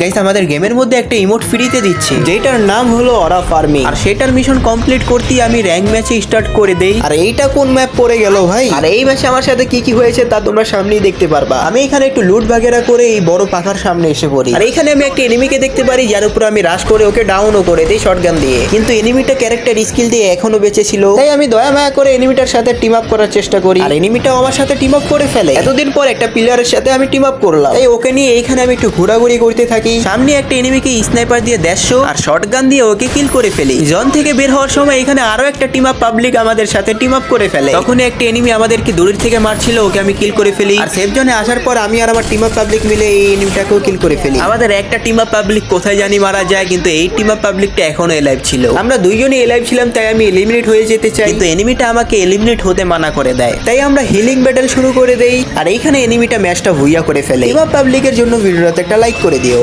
Guys আমাদের গেমের মধ্যে একটা ইমোট ফ্রিতে দিচ্ছে। যেটার নাম হলো অরা ফার্মিং আর সেটার মিশন কমপ্লিট করতেই আমি র্যাঙ্ক ম্যাচে স্টার্ট করে দেই। আর এইটা কোন ম্যাপ পড়ে গেল ভাই? আর এই ম্যাচে আমার সাথে কি কি হয়েছে তা তোমরা সামনেই দেখতে পারবা। আমি এখানে একটু লুট ভাগেরা করে এই বড় পাখার সামনে এসে পড়ি। আর এখানে আমি একটা এনিমিকে দেখতে পারি, যার উপর আমি রাশ করে ওকে ডাউনও করে দিই শটগান দিয়ে। কিন্তু এনিমিটা ক্যারেক্টার স্কিল দিয়ে এখনও বেঁচে ছিল। তাই আমি দয়া মায়া করে এনিমিটার সাথে টিম আপ করার চেষ্টা করি। আর এনিমিটাও আমার সাথে টিম আপ করে ফেলে। এতদিন পর একটা প্লেয়ারের সাথে আমি টিম আপ করলাম। তাই ওকে নিয়ে এইখানে আমি একটু ঘোরাঘুরি করতে থাকি। সামনে একটা এনিমিকে স্নাইপার দিয়ে দেড়শো আর শটগান দিয়ে ওকে কিল করে ফেলি। জন থেকে বের হওয়ার সময় এখানে আরও একটা টিম আপ পাবলিক আমাদের সাথে টিম আপ করে ফেলে। তখন একটা এনিমি আমাদেরকে দূরের থেকে মারছিল, ওকে আমি কিল করে ফেলি। আর সেফ জোনে আসার পর আমি আর আমার টিম আপ পাবলিক মিলে এই এনিমিটাকেও কিল করে ফেলি। আমাদের একটা টিম আপ পাবলিক কোথায় জানি মারা যায়, কিন্তু এই টিম আপ পাবলিকটা এখনও এলাইভ ছিল। আমরা দুইজনই এলাইভ ছিলাম, তাই আমি এলিমিনেট হয়ে যেতে চাই। কিন্তু এনিমিটা আমাকে এলিমিনেট হতে মানা করে দেয়। তাই আমরা হিলিং ব্যাটেল শুরু করে দেই। আর এইখানে এনিমিটা ম্যাচটা ভুইয়া করে ফেলে। টিম আপ পাবলিকের জন্য ভিডিওতে একটা লাইক করে দিও।